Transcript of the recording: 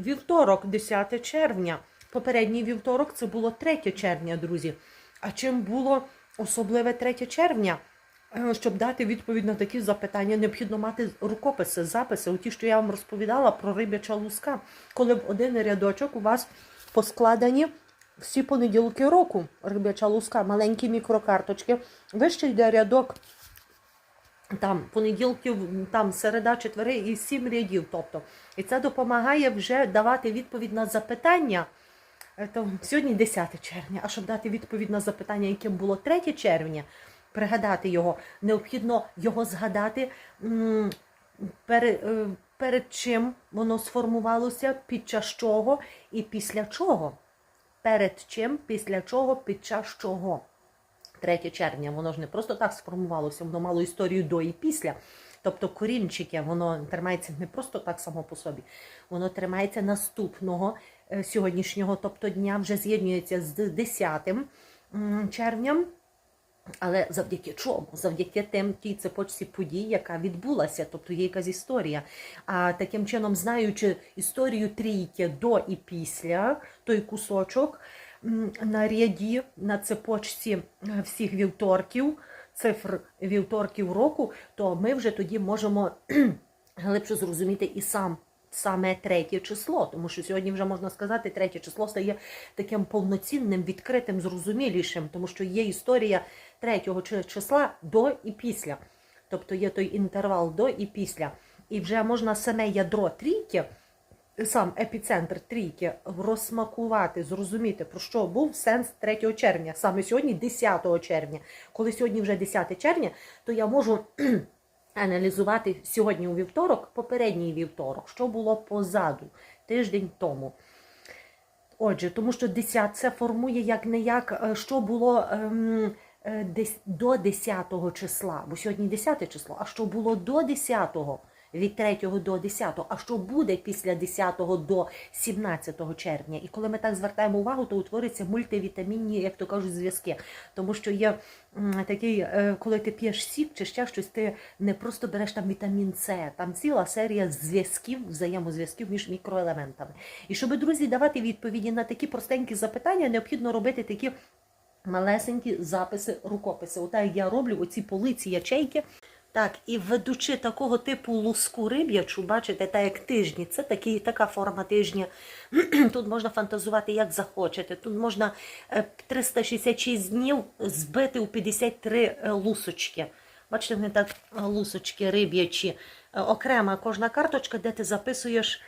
вівторок, 10 червня. Попередній вівторок це було 3 червня, друзі. А чим було особливе 3 червня? Е, Щоб дати відповідь на такі запитання, необхідно мати рукописи, записи. Ті, що я вам розповідала про рибяча луска, коли в один рядочок у вас поскладені всі понеділки року. Рибяча луска, маленькі мікрокарточки. Вище йде рядок там понеділків, там середа, четвери і сім рядів. Тобто, і це допомагає вже давати відповідь на запитання. Е, То сьогодні 10 червня. А щоб дати відповідь на запитання, яким було 3 червня, пригадати його, необхідно його згадати перед, е, перед чим воно сформувалося, під час чого і після чого. Перед чим, після чого, під час чого. 3 червня, воно ж не просто так сформувалося, воно мало історію до і після. Тобто корінчики, воно тримається не просто так само по собі, воно тримається наступного е, сьогоднішнього, тобто дня, вже з'єднується з 10 червням. Але завдяки чому? Завдяки тим тій цепочці подій, яка відбулася, тобто є якась історія. А таким чином, знаючи історію трійки до і після, той кусочок на ряді, на цепочці е, всіх вівторків, цифр вівторків року, то ми вже тоді можемо глибше зрозуміти і сам. Саме третє число, тому що сьогодні вже можна сказати, третє число стає таким повноцінним, відкритим, зрозумілішим, тому що є історія третього числа до і після. Тобто є той інтервал до і після. І вже можна саме ядро трійки, сам епіцентр трійки, розсмакувати, зрозуміти, про що був сенс 3 червня, саме сьогодні, 10 червня. Коли сьогодні вже 10 червня, то я можу аналізувати сьогодні у вівторок, попередній вівторок, що було позаду, тиждень тому. Отже, тому що 10 це формує як не як, е, що було ем, е, до 10 числа, бо сьогодні 10 число, а що було до 10, від 3 до 10, а що буде після 10 до 17 червня. І коли ми так звертаємо увагу, то утворюються мультивітамінні, як то кажуть, зв'язки. Тому що є такий, е, коли ти п'єш сік чи ще щось, ти не просто береш там вітамін С, там ціла серія зв'язків, взаємозв'язків між мікроелементами. І щоб, друзі, давати відповіді на такі простенькі запитання, необхідно робити такі малесенькі записи, рукописи. Як я роблю оці полиці ячейки. Так, і ведучи такого типу луску риб'ячу, бачите, так як тижні, це такі, така форма тижня. Тут можна фантазувати, як захочете. Тут можна е, 366 днів збити у 53 е, лусочки. Бачите, вони так е, лусочки риб'ячі. Е, Окрема кожна карточка, де ти записуєш